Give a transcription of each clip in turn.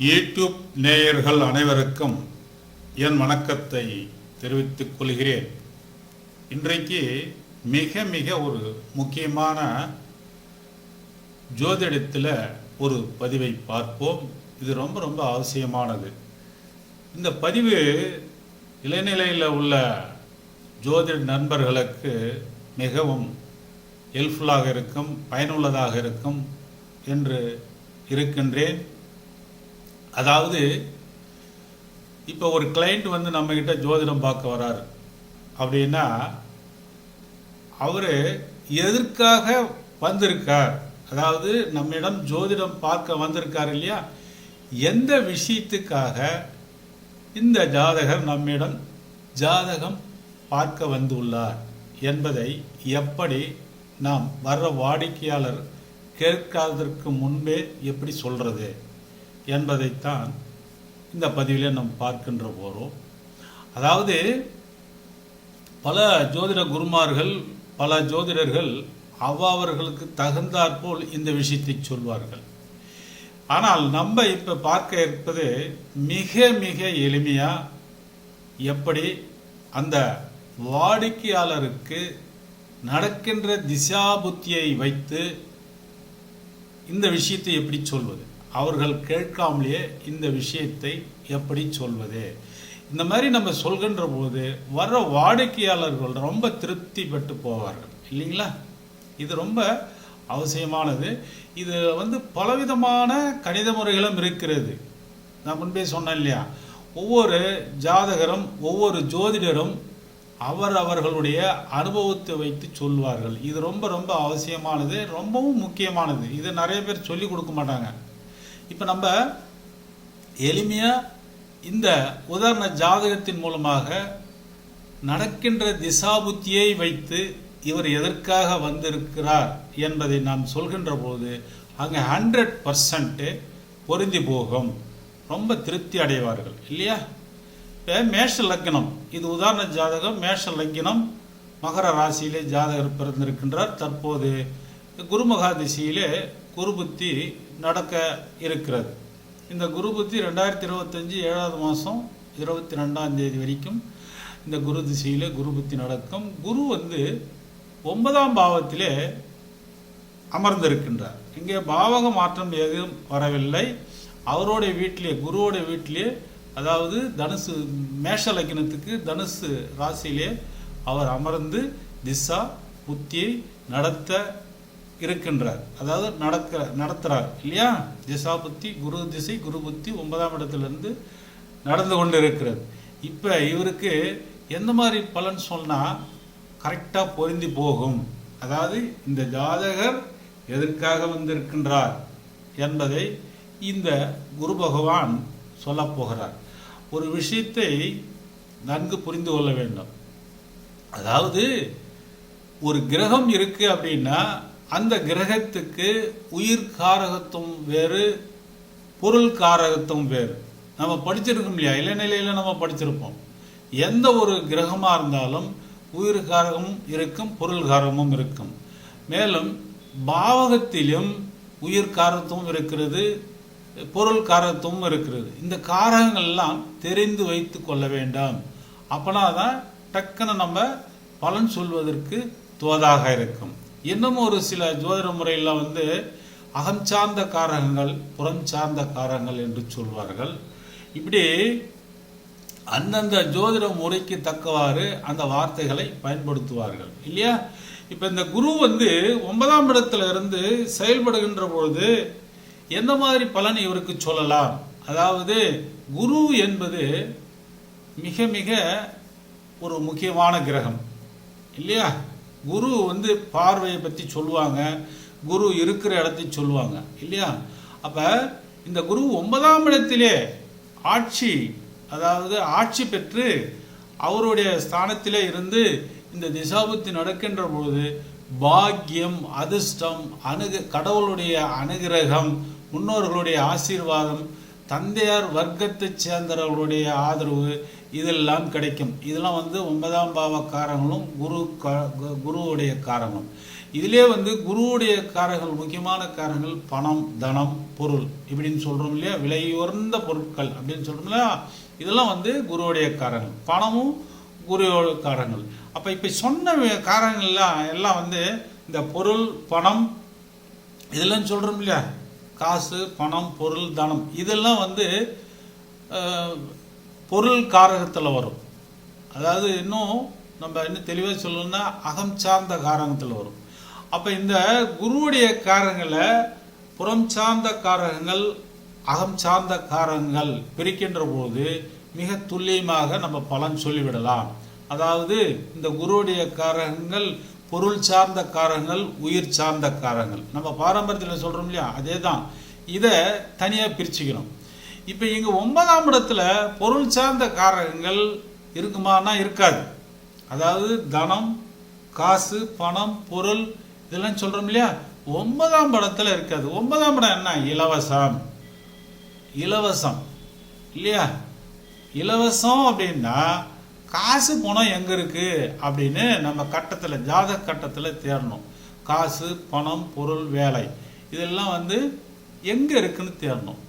YouTube நேயர்கள் அனைவருக்கும் என் வணக்கத்தை தெரிவித்துக் கொள்கிறேன். இன்றைக்கு மிக மிக ஒரு முக்கியமான ஜோதிடத்தில் ஒரு பதிவை பார்ப்போம். இது ரொம்ப ரொம்ப அவசியமானது. இந்த பதிவு இளநிலையில் உள்ள ஜோதிட நண்பர்களுக்கு மிகவும் ஹெல்ப்ஃபுல்லாக இருக்கும் பயனுள்ளதாக இருக்கும் என்று இருக்கின்றேன். அதாவது இப்போ ஒரு கிளைண்ட் வந்து நம்மக்கிட்ட ஜோதிடம் பார்க்க வராரு. அப்படின்னா அவர் எதற்காக வந்திருக்கார்? அதாவது நம்மிடம் ஜோதிடம் பார்க்க வந்திருக்கார் இல்லையா? எந்த விஷயத்துக்காக இந்த ஜாதகர் நம்மிடம் ஜாதகம் பார்க்க வந்துள்ளார் என்பதை எப்படி நாம் வர்ற வாடிக்கையாளர் கேட்காததற்கு முன்பே எப்படி சொல்கிறது என்பதைத்தான் இந்த பதிவிலே நாம் பார்க்கின்ற போகிறோம் அதாவது பல ஜோதிட குருமார்கள் பல ஜோதிடர்கள் அவ்வவர்களுக்கு தகுந்தாற்போல் இந்த விஷயத்தை சொல்வார்கள். ஆனால் நம்ம இப்போ பார்க்க இருப்பது மிக மிக எளிமையாக எப்படி அந்த வாடிக்கையாளருக்கு நடக்கின்ற திசாபுத்தியை வைத்து இந்த விஷயத்தை எப்படி சொல்வது? அவர்கள் கேட்காமலேயே இந்த விஷயத்தை எப்படி சொல்வது? இந்த மாதிரி நம்ம சொல்கின்ற போது வர்ற வாடிக்கையாளர்கள் ரொம்ப திருப்தி பெற்று போவார்கள். இல்லைங்களா? இது ரொம்ப அவசியமானது. இது வந்து பலவிதமான கணித முறைகளும் இருக்கிறது. நான் முன்பே சொன்னேன் இல்லையா? ஒவ்வொரு ஜாதகரும் ஒவ்வொரு ஜோதிடரும் அவர் அவர்களுடைய அனுபவத்தை வைத்து சொல்வார்கள். இது ரொம்ப ரொம்ப அவசியமானது. ரொம்பவும் முக்கியமானது. இதை நிறைய பேர் சொல்லி கொடுக்க மாட்டாங்க. இப்போ நம்ம எளிமையாக இந்த உதாரண ஜாதகத்தின் மூலமாக நடக்கின்ற திசாபுத்தியை வைத்து இவர் எதற்காக வந்திருக்கிறார் என்பதை நாம் சொல்கின்ற போது அங்கே ஹண்ட்ரட் பர்சன்ட்டு பொருந்தி போகும். ரொம்ப திருப்தி அடைவார்கள் இல்லையா? இப்போ மேஷ லக்னம் இது உதாரண ஜாதகம் மேஷ லக்னம் மகர ராசியிலே ஜாதகர் பிறந்திருக்கின்றார். தற்போது குருமகா திசையிலே குருபுத்தி நடக்க இருக்கிறது. இந்த குரு புத்தி ரெண்டாயிரத்தி இருபத்தஞ்சி ஏழாவது மாதம் இருபத்தி ரெண்டாம் தேதி வரைக்கும் இந்த குரு திசையில் குரு புத்தி நடக்கும். குரு வந்து ஒன்பதாம் பாவத்திலே அமர்ந்திருக்கின்றார். இங்கே பாவக மாற்றம் எதுவும் வரவில்லை. அவருடைய வீட்டிலே குருவோடைய வீட்டிலே அதாவது தனுசு மேஷ லக்கினத்துக்கு தனுசு ராசியிலே அவர் அமர்ந்து திசா புத்தியை நடத்த இருக்கின்றார். அதாவது நடக்க நடத்துகிறார் இல்லையா? திசா புத்தி குரு திசை குரு புத்தி ஒன்பதாம் இடத்துலேருந்து நடந்து கொண்டு இருக்கிறது இப்போ இவருக்கு எந்த மாதிரி பலன் சொன்னால் கரெக்டாக பொருந்தி போகும். அதாவது இந்த ஜாதகர் எதற்காக வந்திருக்கின்றார் என்பதை இந்த குரு பகவான் சொல்லப் போகிறார். ஒரு விஷயத்தை நன்கு புரிந்து கொள்ள வேண்டும். அதாவது ஒரு கிரகம் இருக்குது அப்படின்னா அந்த கிரகத்துக்கு உயிர் காரகத்துவம் வேறு பொருள் காரகத்துவம் வேறு. நம்ம படிச்சிருக்கோம் இல்லையா? இளநிலையில் நம்ம படிச்சிருப்போம். எந்த ஒரு கிரகமாக இருந்தாலும் உயிர் காரகமும் இருக்கும் பொருள் காரகமும் இருக்கும். மேலும் பாவகத்திலும் உயிர் காரத்துவம் இருக்கிறது பொருள் காரத்துவம் இருக்கிறது. இந்த காரகங்கள்லாம் தெரிந்து வைத்து கொள்ள வேண்டாம். அப்பனா தான் டக்குன்னு நம்ம பலன் சொல்வதற்கு தோதாக இருக்கும். இன்னமும் ஒரு சில ஜோதிட முறையில் வந்து அகம் சார்ந்த காரகங்கள் புறம் சார்ந்த காரகங்கள் என்று சொல்வார்கள். இப்படி அந்தந்த ஜோதிட முறைக்கு தக்கவாறு அந்த வார்த்தைகளை பயன்படுத்துவார்கள். இல்லையா? இப்போ இந்த குரு வந்து ஒன்பதாம் இடத்துல இருந்து செயல்படுகின்ற பொழுது எந்த மாதிரி பலன் இவருக்கு சொல்லலாம்? அதாவது குரு என்பது மிக மிக ஒரு முக்கியமான கிரகம். இல்லையா? குரு வந்து பார்வையை பற்றி சொல்லுவாங்க. குரு இருக்கிற இடத்தை சொல்லுவாங்க. இல்லையா? அப்போ இந்த குரு ஒன்பதாம் இடத்திலே ஆட்சி அதாவது ஆட்சி பெற்று அவருடைய ஸ்தானத்திலே இருந்து இந்த திசாபுத்தி நடக்கின்ற பொழுது பாக்கியம் அதிர்ஷ்டம் அணுக கடவுளுடைய அனுகிரகம் முன்னோர்களுடைய ஆசீர்வாதம் தந்தையார் வர்க்கத்தைச் சேர்ந்தவர்களுடைய ஆதரவு இதெல்லாம் கிடைக்கும். இதெல்லாம் வந்து ஒன்பதாம் பாவ காரங்களும் குரு குருவுடைய காரணம் இதிலே வந்து குருவுடைய காரங்கள் முக்கியமான காரங்கள் பணம் தனம் பொருள் இப்படின்னு சொல்கிறோம் இல்லையா? விலை உயர்ந்த பொருட்கள் அப்படின்னு சொல்கிறோம் இல்லையா? இதெல்லாம் வந்து குருவுடைய காரங்கள். பணமும் குருவோட காரங்கள். அப்போ இப்போ சொன்ன காரணங்கள்லாம் காரங்கள்லாம் எல்லாம் வந்து இந்த பொருள் பணம் இதெல்லாம் சொல்கிறோம் இல்லையா? காசு பணம் பொருள் தனம் இதெல்லாம் வந்து பொருள் காரகத்தில் வரும். அதாவது இன்னும் நம்ம இன்னும் தெளிவாக சொல்லணும்னா அகம் சார்ந்த காரகத்தில் வரும். அப்போ இந்த குருவுடைய காரகங்களை புறம் சார்ந்த காரகங்கள் அகம் சார்ந்த காரகங்கள் பிரிக்கின்ற போது மிக துல்லியமாக நம்ம பலன் சொல்லிவிடலாம். அதாவது இந்த குருவுடைய காரகங்கள் பொருள் சார்ந்த காரகங்கள் உயிர் சார்ந்த காரகங்கள். நம்ம பாரம்பரியத்தில் சொல்கிறோம் இல்லையா? அதே தான் இதை தனியாக பிரிச்சுக்கணும். இப்போ இங்கே ஒன்பதாம் இடத்துல பொருள் சார்ந்த காரகங்கள் இருக்குமானா இருக்காது. அதாவது தனம் காசு பணம் பொருள் இதெல்லாம் சொல்கிறோம் இல்லையா? ஒன்பதாம் படத்தில் இருக்காது. ஒன்பதாம் படம் என்ன? இலவசம். இலவசம். இல்லையா? இலவசம் அப்படின்னா காசு பணம் எங்கே இருக்குது அப்படின்னு நம்ம கட்டத்தில் ஜாதக கட்டத்தில் தேடணும். காசு பணம் பொருள் வேலை. இதெல்லாம் வந்து எங்கே இருக்குன்னு தேடணும்.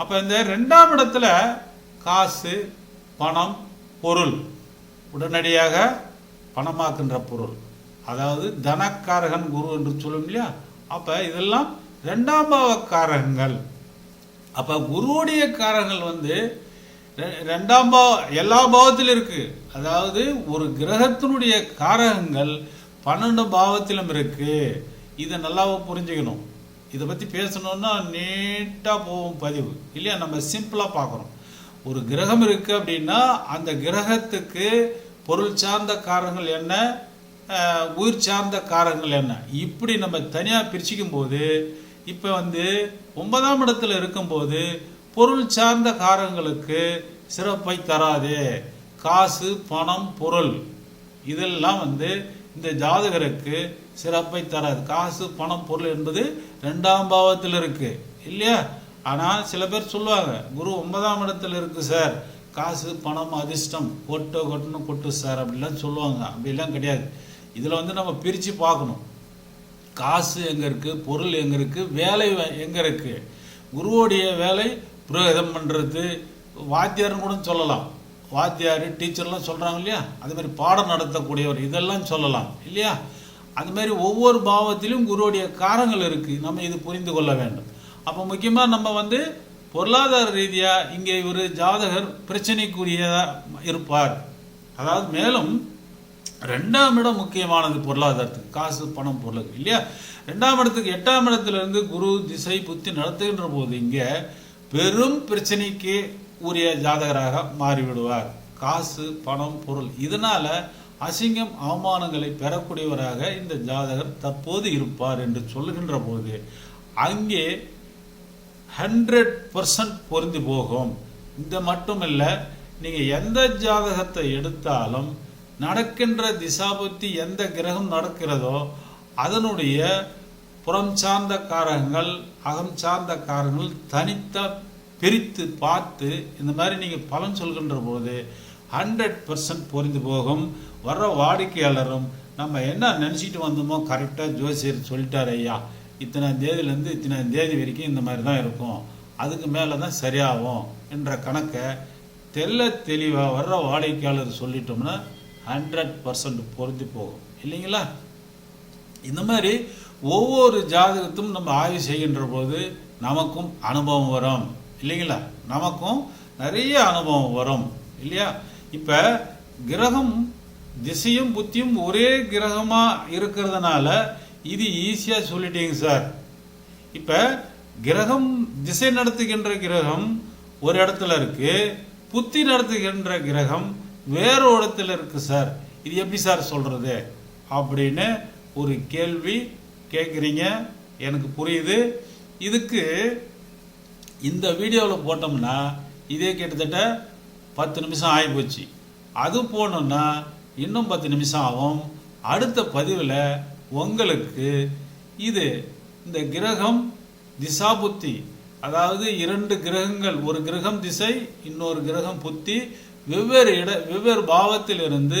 அப்ப இந்த ரெண்டாம் இடத்துல காசு பணம் பொருள். உடனடியாக பணமாக்குன்ற பொருள். அதாவது தனக்காரகன் குரு என்று சொல்லும் இல்லையா? அப்ப இதெல்லாம் ரெண்டாம் பாவக்காரகங்கள். அப்ப குருவுடைய காரங்கள் வந்து ரெ- ரெண்டாம் பாவ எல்லா பாவத்திலும் இருக்கு. அதாவது ஒரு கிரகத்தினுடைய காரகங்கள் பன்னெண்டு பாவத்திலும் இருக்கு. இதை நல்லா புரிஞ்சுக்கணும். இதை பற்றி பேசணுன்னா நீட்டாக போகும் பதிவு. இல்லையா? நம்ம சிம்பிளாக பார்க்குறோம். ஒரு கிரகம் இருக்குது அப்படின்னா அந்த கிரகத்துக்கு பொருள் சார்ந்த காரங்கள் என்ன? உயிர் சார்ந்த காரங்கள் என்ன? இப்படி நம்ம தனியாக பிரிச்சுக்கும் போது இப்போ வந்து ஒன்பதாம் இடத்துல இருக்கும்போது பொருள் சார்ந்த காரங்களுக்கு சிறப்பை தராது. காசு பணம் பொருள். இதெல்லாம் வந்து இந்த ஜாதகருக்கு சிறப்பை தராது. காசு பணம் பொருள் என்பது ரெண்டாம் பாவத்தில் இருக்கு. இல்லையா? ஆனால் சில பேர் சொல்லுவாங்க குரு ஒன்பதாம் இடத்துல இருக்கு சார். காசு பணம் அதிர்ஷ்டம் கொட்டு கொட்டுன்னு கொட்டு சார் அப்படிலாம் சொல்லுவாங்க. அப்படிலாம் கிடையாது. இதில் வந்து நம்ம பிரித்து பார்க்கணும். காசு எங்கே இருக்குது பொருள் எங்கே இருக்குது வேலை எங்கே இருக்குது குருவோடைய வேலை புரோகிதம் பண்ணுறது வாத்தியார்னு கூட சொல்லலாம். வாத்தியார் டீச்சர்லாம் சொல்கிறாங்க இல்லையா? அது மாதிரி பாடம் நடத்தக்கூடியவர் இதெல்லாம் சொல்லலாம் இல்லையா? அது மாதிரி ஒவ்வொரு பாவத்திலும் குருவுடைய காரங்கள் இருக்குது நம்ம இது புரிந்து கொள்ள வேண்டும். அப்போ முக்கியமாக நம்ம வந்து பொருளாதார ரீதியாக இங்கே இவர் ஜாதகர் பிரச்சனைக்குரியதாக இருப்பார். அதாவது மேலும் ரெண்டாம் இடம் முக்கியமானது பொருளாதாரத்துக்கு. காசு பணம் பொருள் இல்லையா? ரெண்டாம் இடத்துக்கு எட்டாம் இடத்துல இருந்து குரு திசை புத்தி நடத்துகின்ற போது இங்கே பெரும் பிரச்சனைக்கு உரிய ஜாதகராக மாறிவிடுவார். காசு பணம் பொருள். இதனால அசிங்கம் அவமானங்களை பெறக்கூடியவராக இந்த ஜாதகர் தற்போது இருப்பார் என்று சொல்லுகின்ற போது அங்கே ஹண்ட்ரட் பர்சன்ட் பொருந்தி போகும். இந்த மட்டும் இல்லை நீங்கள் எந்த ஜாதகத்தை எடுத்தாலும் நடக்கின்ற திசாபுத்தி எந்த கிரகம் நடக்கிறதோ அதனுடைய புறம் சார்ந்த காரகங்கள் அகம் சார்ந்த காரகங்கள் தனித்த பிரித்து பார்த்து இந்த மாதிரி நீங்கள் பலன் சொல்கின்ற போது ஹண்ட்ரட் பர்சன்ட் பொறிந்து போகும். வர்ற வாடிக்கையாளரும் நம்ம என்ன நினச்சிட்டு வந்தோமோ கரெக்டாக ஜோசியர் சொல்லிட்டார் ஐயா. இத்தனை தேதியிலேருந்து இத்தனை தேதி வரைக்கும் இந்த மாதிரி தான் இருக்கும். அதுக்கு மேலே தான் சரியாகும் என்ற கணக்கை தெல்ல தெளிவாக வர்ற வாடிக்கையாளர் சொல்லிட்டோம்னா ஹண்ட்ரட் பர்சன்ட் பொருந்தி போகும். இல்லைங்களா? இந்த மாதிரி ஒவ்வொரு ஜாதகத்தும் நம்ம ஆய்வு செய்கின்ற போது நமக்கும் அனுபவம் வரும். இல்லைங்களா? நமக்கும் நிறைய அனுபவம் வரும் இல்லையா? இப்போ கிரகம் திசையும் புத்தியும் ஒரே கிரகமாக இருக்கிறதுனால இது ஈஸியாக சொல்லிட்டீங்க சார். இப்போ கிரகம் திசை நடத்துகின்ற கிரகம் ஒரு இடத்துல இருக்கு புத்தி நடத்துகின்ற கிரகம் வேறு இடத்துல இருக்கு சார். இது எப்படி சார் சொல்கிறது அப்படின்னு ஒரு கேள்வி கேட்குறீங்க எனக்கு புரியுது. இதுக்கு இந்த வீடியோவில் போட்டோம்னா இதே கிட்டத்தட்ட பத்து நிமிஷம் ஆகிப்போச்சு அது போனோம்னா இன்னும் பத்து நிமிஷம் ஆகும். அடுத்த பதிவில் உங்களுக்கு இது இந்த கிரகம் திசா புத்தி. அதாவது இரண்டு கிரகங்கள் ஒரு கிரகம் திசை இன்னொரு கிரகம் புத்தி. வெவ்வேறு இட வெவ்வேறு பாவத்திலிருந்து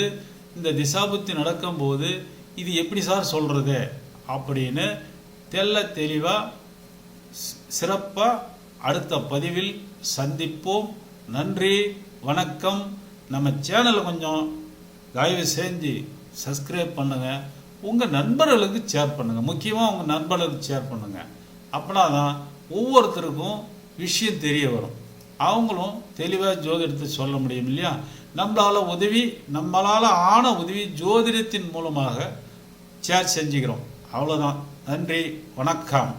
இந்த திசா புத்தி நடக்கும்போது இது எப்படி சார் சொல்கிறது அப்படின்னு தெள்ள தெளிவாக சிறப்பாக அடுத்த பதிவில் சந்திப்போம். நன்றி வணக்கம். நம்ம சேனலை கொஞ்சம் தயவு செஞ்சு சப்ஸ்கிரைப் பண்ணுங்கள் உங்கள் நண்பர்களுக்கு ஷேர் பண்ணுங்கள் முக்கியமாக உங்கள் நண்பர்களுக்கு ஷேர் பண்ணுங்கள் அப்படின்னா தான் ஒவ்வொருத்தருக்கும் விஷயம் தெரிய வரும். அவங்களும் தெளிவாக ஜோதிடத்தை சொல்ல முடியும் இல்லையா? நம்மளால் உதவி நம்மளால் ஆன உதவி ஜோதிடத்தின் மூலமாக ஷேர் செஞ்சுக்கிறோம். அவ்வளோதான் நன்றி வணக்கம்.